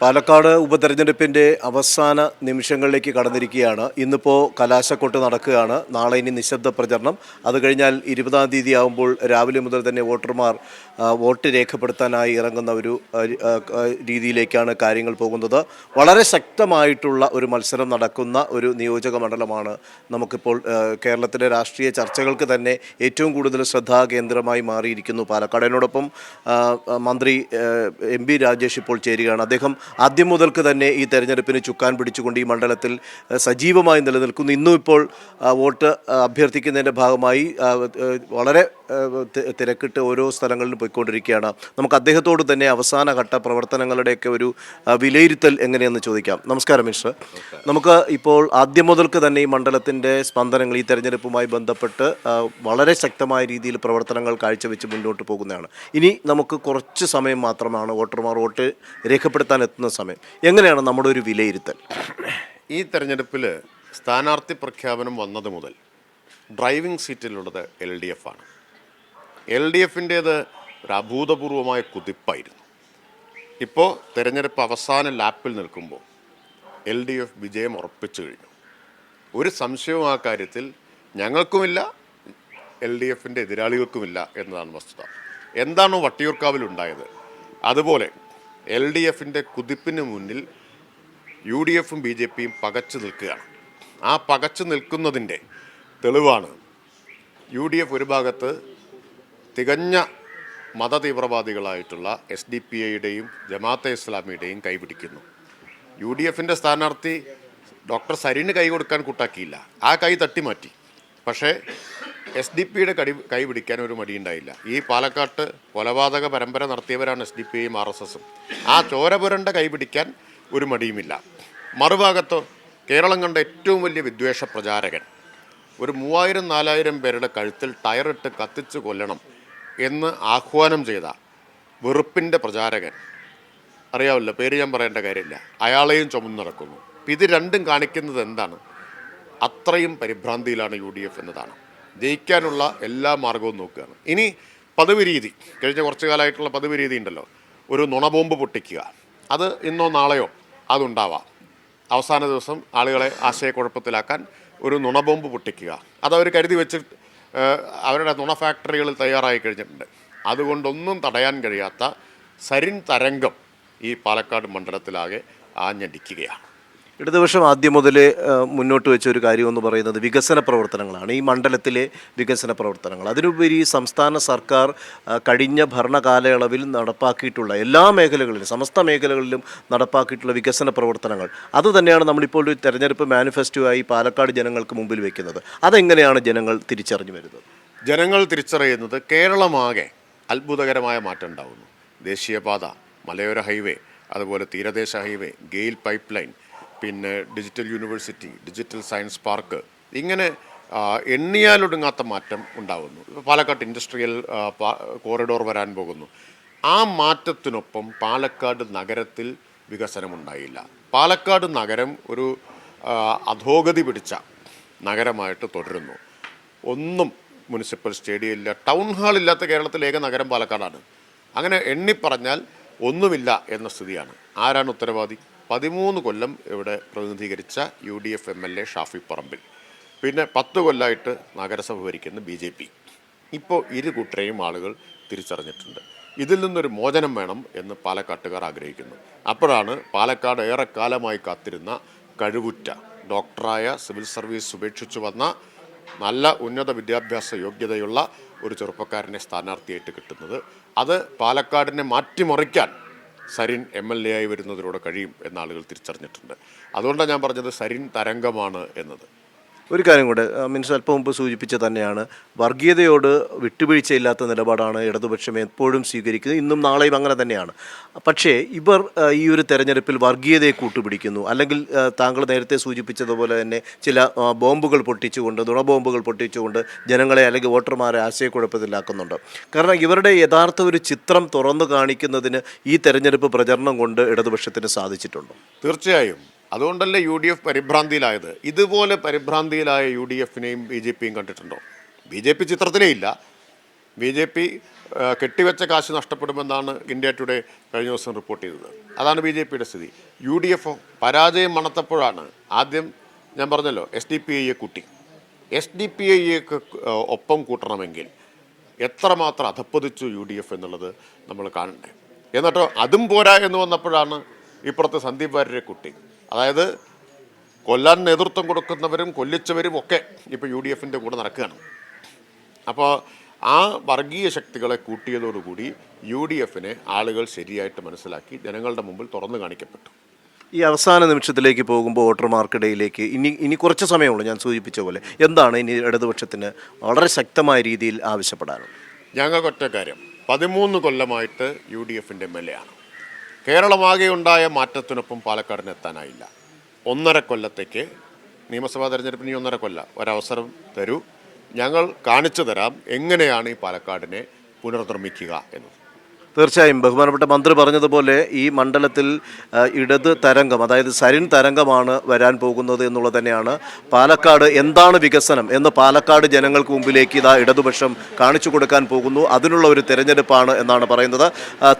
പാലക്കാട് ഉപതെരഞ്ഞെടുപ്പിന്റെ അവസാന നിമിഷങ്ങളിലേക്ക് കടന്നിരിക്കുകയാണ്. ഇന്നിപ്പോൾ കലാശക്കൊട്ട് നടക്കുകയാണ്. നാളെ ഇനി നിശബ്ദ പ്രചരണം. അത് കഴിഞ്ഞാൽ ഇരുപതാം തീയതി ആകുമ്പോൾ രാവിലെ മുതൽ തന്നെ വോട്ടർമാർ വോട്ട് രേഖപ്പെടുത്താനായി ഇറങ്ങുന്ന ഒരു രീതിയിലേക്കാണ് കാര്യങ്ങൾ പോകുന്നത്. വളരെ ശക്തമായിട്ടുള്ള ഒരു മത്സരം നടക്കുന്ന ഒരു നിയോജക മണ്ഡലമാണ് നമുക്കിപ്പോൾ കേരളത്തിലെ രാഷ്ട്രീയ ചർച്ചകൾക്ക് തന്നെ ഏറ്റവും കൂടുതൽ ശ്രദ്ധാകേന്ദ്രമായി മാറിയിരിക്കുന്നു. പാലക്കാട് എന്നോടൊപ്പം ആ, ആ, മന്ത്രി എം ബി രാജേഷ് ഇപ്പോൾ ചേരുകയാണ്. അദ്ദേഹം ആദ്യം മുതൽക്ക് തന്നെ ഈ തെരഞ്ഞെടുപ്പിന് ചുക്കാൻ പിടിച്ചുകൊണ്ട് ഈ മണ്ഡലത്തിൽ സജീവമായി നിലനിൽക്കുന്നു. ഇന്നും ഇപ്പോൾ വോട്ട് അഭ്യർത്ഥിക്കുന്നതിന്റെ ഭാഗമായി വളരെ തിരക്കിട്ട് ഓരോ സ്ഥലങ്ങളിലും പോയിക്കൊണ്ടിരിക്കുകയാണ്. നമുക്ക് അദ്ദേഹത്തോട് തന്നെ അവസാന ഘട്ട പ്രവർത്തനങ്ങളുടെയൊക്കെ ഒരു വിലയിരുത്തൽ എങ്ങനെയെന്ന് ചോദിക്കാം. നമസ്കാരം മിസ്റ്റർ. നമുക്ക് ഇപ്പോൾ ആദ്യം മുതൽക്ക് തന്നെ ഈ മണ്ഡലത്തിന്റെ സ്പന്ദനങ്ങൾ ഈ തെരഞ്ഞെടുപ്പുമായി ബന്ധപ്പെട്ട് വളരെ ശക്തമായ രീതിയിൽ പ്രവർത്തനങ്ങൾ കാഴ്ചവെച്ച് മുന്നോട്ട് പോകുന്നതാണ്. ഇനി നമുക്ക് കുറച്ച് സമയം മാത്രമാണ് വോട്ടർമാർ വോട്ട് രേഖപ്പെടുത്താൻ എത്തുന്ന സമയം. എങ്ങനെയാണ് നമ്മുടെ ഒരു വിലയിരുത്തൽ? ഈ തെരഞ്ഞെടുപ്പിൽ സ്ഥാനാർത്ഥി പ്രഖ്യാപനം വന്നത് മുതൽ ഡ്രൈവിംഗ് സീറ്റിലുള്ളത് എൽ ഡി എഫ് ആണ്. എൽ ഡി എഫിന്റേത് ഒരു അഭൂതപൂർവമായ കുതിപ്പായിരുന്നു. ഇപ്പോൾ തെരഞ്ഞെടുപ്പ് അവസാന ലാപ്പിൽ നിൽക്കുമ്പോൾ എൽ ഡി എഫ് വിജയം ഉറപ്പിച്ചു കഴിഞ്ഞു. ഒരു സംശയവും ആ കാര്യത്തിൽ ഞങ്ങൾക്കുമില്ല എൽ ഡി എഫിന്റെ എതിരാളികൾക്കുമില്ല എന്നതാണ് വസ്തുത. എന്താണോ വട്ടിയൂർക്കാവിൽ ഉണ്ടായത്? അതുപോലെ എൽ ഡി എഫിന്റെ കുതിപ്പിന് മുന്നിൽ യു ഡി എഫും ബി ജെ പിയും പകച്ചു നിൽക്കുകയാണ്. ആ പകച്ചു നിൽക്കുന്നതിന്റെ തെളിവാണ് യു ഡി എഫ് ഒരു ഭാഗത്ത് തികഞ്ഞ മതതീവ്രവാദികളായിട്ടുള്ള എസ് ഡി പി ഐയുടെയും ജമാഅത്തെ ഇസ്ലാമിയുടെയും കൈപിടിക്കുന്നു. യു ഡി എഫിന്റെ സ്ഥാനാർത്ഥി ഡോക്ടർ സരിന് കൈ കൊടുക്കാൻ കൂട്ടാക്കിയില്ല. ആ കൈ തട്ടി മാറ്റി പക്ഷേ എസ് ഡി പിയുടെ കടി കൈ പിടിക്കാൻ ഒരു മടിയുണ്ടായില്ല. ഈ പാലക്കാട്ട് കൊലപാതക പരമ്പര നടത്തിയവരാണ് എസ് ഡി പി ഐയും ആർ എസ് എസും. ആ ചോരപുരണ്ട കൈ പിടിക്കാൻ ഒരു മടിയുമില്ല. മറുഭാഗത്ത് കേരളം കണ്ട ഏറ്റവും വലിയ വിദ്വേഷ പ്രചാരകൻ. ഒരു മൂവായിരം നാലായിരം പേരുടെ കഴുത്തിൽ ടയറിട്ട് കത്തിച്ചു കൊല്ലണം. എന്ന് ആഹ്വാനം ചെയ്ത വെറുപ്പിന്റെ പ്രചാരകൻ. അറിയാമല്ലോ പേര് ഞാൻ പറയേണ്ട കാര്യമില്ല. അയാളെയും ചുമന്ന് നടക്കുന്നു. ഇത് രണ്ടും കാണിക്കുന്നത് എന്താണ്? അത്രയും പരിഭ്രാന്തിയിലാണ് യു ഡി എഫ് എന്നതാണ്. ജയിക്കാനുള്ള എല്ലാ മാർഗവും നോക്കുകയാണ്. ഇനി പതിവ് രീതി. കഴിഞ്ഞ കുറച്ച് കാലമായിട്ടുള്ള പതിവ് രീതി ഉണ്ടല്ലോ. ഒരു നുണബോംബ് പൊട്ടിക്കുക. അത് ഇന്നോ നാളെയോ അതുണ്ടാവാം. അവസാന ദിവസം ആളുകളെ ആശയക്കുഴപ്പത്തിലാക്കാൻ ഒരു നുണബോംബ് പൊട്ടിക്കുക. അതവർ കരുതി വെച്ച് ഏഹ്, അവരുടെ നുണ ഫാക്ടറികളിൽ തയ്യാറായി കഴിഞ്ഞിട്ടുണ്ട്. അതുകൊണ്ടൊന്നും തടയാൻ കഴിയാത്ത സരിൻ തരംഗം ഈ പാലക്കാട് മണ്ഡലത്തിലാകെ ആഞ്ഞടിക്കുകയാണ്. ഇടതുപക്ഷം ആദ്യം മുതൽ മുന്നോട്ട് വെച്ച ഒരു കാര്യം എന്ന് പറയുന്നത് വികസന പ്രവർത്തനങ്ങളാണ്. ഈ മണ്ഡലത്തിലെ വികസന പ്രവർത്തനങ്ങൾ. അതിനുപരി സംസ്ഥാന സർക്കാർ കഴിഞ്ഞ ഭരണകാലയളവിൽ നടപ്പാക്കിയിട്ടുള്ള എല്ലാ മേഖലകളിലും സമസ്ത മേഖലകളിലും നടപ്പാക്കിയിട്ടുള്ള വികസന പ്രവർത്തനങ്ങൾ. അത് തന്നെയാണ് നമ്മളിപ്പോൾ ഒരു തെരഞ്ഞെടുപ്പ് മാനിഫെസ്റ്റോ ആയി പാലക്കാട് ജനങ്ങൾക്ക് മുമ്പിൽ വെക്കുന്നത്. അതെങ്ങനെയാണ് ജനങ്ങൾ തിരിച്ചറിഞ്ഞു വരുന്നത്? ജനങ്ങൾ തിരിച്ചറിയുന്നത് കേരളമാകെ അത്ഭുതകരമായ മാറ്റം ഉണ്ടാകുന്നു ദേശീയപാത മലയോര ഹൈവേ അതുപോലെ തീരദേശ ഹൈവേ ഗെയിൽ പൈപ്പ് ലൈൻ പിന്നെ digital university digital science park ഇങ്ങനെ എണ്ണിയാലൊടുങ്ങാത്ത മാറ്റം ഉണ്ടാകുന്നു ഇപ്പോൾ പാലക്കാട് ഇൻഡസ്ട്രിയൽ കോറിഡോർ വരാൻ പോകുന്നു. ആ മാറ്റത്തിനൊപ്പം പാലക്കാട് നഗരത്തിൽ വികസനമുണ്ടായില്ല. പാലക്കാട് നഗരം ഒരു അധോഗതി പിടിച്ച നഗരമായിട്ട് തുടരുന്നു. ഒന്നും മുനിസിപ്പൽ സ്റ്റേഡിയം ഇല്ല ടൗൺ ഹാൾ ഇല്ലാത്ത കേരളത്തിലെ ഏക നഗരം പാലക്കാടാണ്. അങ്ങനെ എണ്ണിപ്പറഞ്ഞാൽ ഒന്നുമില്ല എന്ന സ്ഥിതിയാണ്. ആരാണ് ഉത്തരവാദി? പതിമൂന്ന് കൊല്ലം ഇവിടെ പ്രതിനിധീകരിച്ച U D F M L A Shafi Parambil. പിന്നെ പത്ത് കൊല്ലമായിട്ട് നഗരസഭ ഭരിക്കുന്ന ബി ജെ പി. ഇപ്പോൾ ഇരു കൂട്ടരെയും ആളുകൾ തിരിച്ചറിഞ്ഞിട്ടുണ്ട്. ഇതിൽ നിന്നൊരു മോചനം വേണം എന്ന് പാലക്കാട്ടുകാർ ആഗ്രഹിക്കുന്നു. അപ്പോഴാണ് പാലക്കാട് ഏറെക്കാലമായി കാത്തിരുന്ന കഴിവുറ്റ ഡോക്ടറായ സിവിൽ സർവീസ് ഉപേക്ഷിച്ചു വന്ന നല്ല ഉന്നത വിദ്യാഭ്യാസ യോഗ്യതയുള്ള ഒരു ചെറുപ്പക്കാരനെ സ്ഥാനാർത്ഥിയായിട്ട് കിട്ടുന്നത്. അത് പാലക്കാടിനെ മാറ്റിമറിക്കാൻ സരിൻ എം എൽ എ ആയി വരുന്നതിലൂടെ കഴിയും എന്ന് ആളുകൾ തിരിച്ചറിഞ്ഞിട്ടുണ്ട്. അതുകൊണ്ടാണ് ഞാൻ പറഞ്ഞത് സരിൻ തരംഗമാണ് എന്നത്. ഒരു കാര്യം കൂടെ മീൻസ് അല്പം മുമ്പ് സൂചിപ്പിച്ച തന്നെയാണ് വർഗീയതയോട് വിട്ടുവീഴ്ചയില്ലാത്ത നിലപാടാണ് ഇടതുപക്ഷം എപ്പോഴും സ്വീകരിക്കുന്നത് ഇന്നും നാളെയും അങ്ങനെ തന്നെയാണ്. പക്ഷേ ഇവർ ഈ ഒരു തെരഞ്ഞെടുപ്പിൽ വർഗീയതയെ കൂട്ടുപിടിക്കുന്നു. അല്ലെങ്കിൽ താങ്കൾ നേരത്തെ സൂചിപ്പിച്ചതുപോലെ തന്നെ ചില ബോംബുകൾ പൊട്ടിച്ചുകൊണ്ട് നുണബോംബുകൾ പൊട്ടിച്ചുകൊണ്ട് ജനങ്ങളെ അല്ലെങ്കിൽ വോട്ടർമാരെ ആശയക്കുഴപ്പത്തിലാക്കുന്നുണ്ട്. കാരണം ഇവരുടെ യഥാർത്ഥ ഒരു ചിത്രം തുറന്നു കാണിക്കുന്നതിന് ഈ തെരഞ്ഞെടുപ്പ് പ്രചരണം കൊണ്ട് ഇടതുപക്ഷത്തിന് സാധിച്ചിട്ടുണ്ടോ. തീർച്ചയായും. അതുകൊണ്ടല്ലേ യു ഡി എഫ് പരിഭ്രാന്തിയിലായത്? ഇതുപോലെ പരിഭ്രാന്തിയിലായ യു ഡി എഫിനെയും ബി ജെ പിയും കണ്ടിട്ടുണ്ടോ? ബി ജെ പി ചിത്രത്തിലേ ഇല്ല. ബി ജെ പി കെട്ടിവെച്ച കാശ് നഷ്ടപ്പെടുമെന്നാണ് ഇന്ത്യ ടുഡേ കഴിഞ്ഞ ദിവസം റിപ്പോർട്ട് ചെയ്തത്. അതാണ് ബി ജെ പിയുടെ സ്ഥിതി. യു ഡി എഫ് പരാജയം മണത്തപ്പോഴാണ് ആദ്യം ഞാൻ പറഞ്ഞല്ലോ എസ് ഡി പി ഐയെ കൂട്ടി. എസ് ഡി പി ഐയൊക്കെ ഒപ്പം കൂട്ടണമെങ്കിൽ എത്രമാത്രം അധപ്പതിച്ചു യു ഡി എഫ് എന്നുള്ളത് നമ്മൾ കാണണ്ടേ? എന്നിട്ടോ അതും പോരാ എന്ന് വന്നപ്പോഴാണ് ഇപ്പുറത്ത് സന്ദീപ് വാര്യരെ കുട്ടി. അതായത് കൊല്ലാൻ നേതൃത്വം കൊടുക്കുന്നവരും കൊല്ലിച്ചവരും ഒക്കെ ഇപ്പോൾ യു ഡി എഫിന്റെ കൂടെ നടക്കുകയാണ്. അപ്പോൾ ആ വർഗീയ ശക്തികളെ കൂട്ടിയതോടുകൂടി യു ഡി എഫിനെ ആളുകൾ ശരിയായിട്ട് മനസ്സിലാക്കി ജനങ്ങളുടെ മുമ്പിൽ തുറന്നു കാണിക്കപ്പെട്ടു. ഈ അവസാന നിമിഷത്തിലേക്ക് പോകുമ്പോൾ വോട്ടർമാർക്കിടയിലേക്ക് ഇനി ഇനി കുറച്ച് സമയമുള്ളൂ ഞാൻ സൂചിപ്പിച്ച പോലെ. എന്താണ് ഇനി ഇടതുപക്ഷത്തിന് വളരെ ശക്തമായ രീതിയിൽ ആവശ്യപ്പെടാനുള്ളത്? ഞങ്ങൾക്കൊറ്റ കാര്യം. പതിമൂന്ന് കൊല്ലമായിട്ട് യു ഡി എഫിന്റെ എം എൽ എ ആണ്. കേരളമാകെ ഉണ്ടായ മാറ്റത്തിനൊപ്പം പാലക്കാടിന് എത്താനായില്ല. ഒന്നര കൊല്ലത്തേക്ക് നിയമസഭാ തെരഞ്ഞെടുപ്പിന് ഒന്നര കൊല്ല. ഒരവസരം തരൂ. ഞങ്ങൾ കാണിച്ചു തരാം എങ്ങനെയാണ് ഈ പാലക്കാടിനെ പുനർനിർമ്മിക്കുക എന്നത് തീർച്ചയായും ബഹുമാനപ്പെട്ട മന്ത്രി പറഞ്ഞതുപോലെ ഈ മണ്ഡലത്തിൽ ഇടത് തരംഗം അതായത് സരിൻ തരംഗമാണ് വരാൻ പോകുന്നത് എന്നുള്ളത് തന്നെയാണ്. പാലക്കാട് എന്താണ് വികസനം എന്ന് പാലക്കാട് ജനങ്ങൾക്ക് മുമ്പിലേക്ക് ഇതാ ഇടതുപക്ഷം കാണിച്ചു കൊടുക്കാൻ പോകുന്നു. അതിനുള്ള ഒരു തെരഞ്ഞെടുപ്പാണ് എന്നാണ് പറയുന്നത്.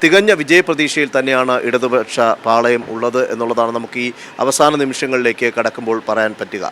തികഞ്ഞ വിജയപ്രതീക്ഷയിൽ തന്നെയാണ് ഇടതുപക്ഷ പാളയം ഉള്ളത് എന്നുള്ളതാണ് നമുക്ക് ഈ അവസാന നിമിഷങ്ങളിലേക്ക് കടക്കുമ്പോൾ പറയാൻ പറ്റുക.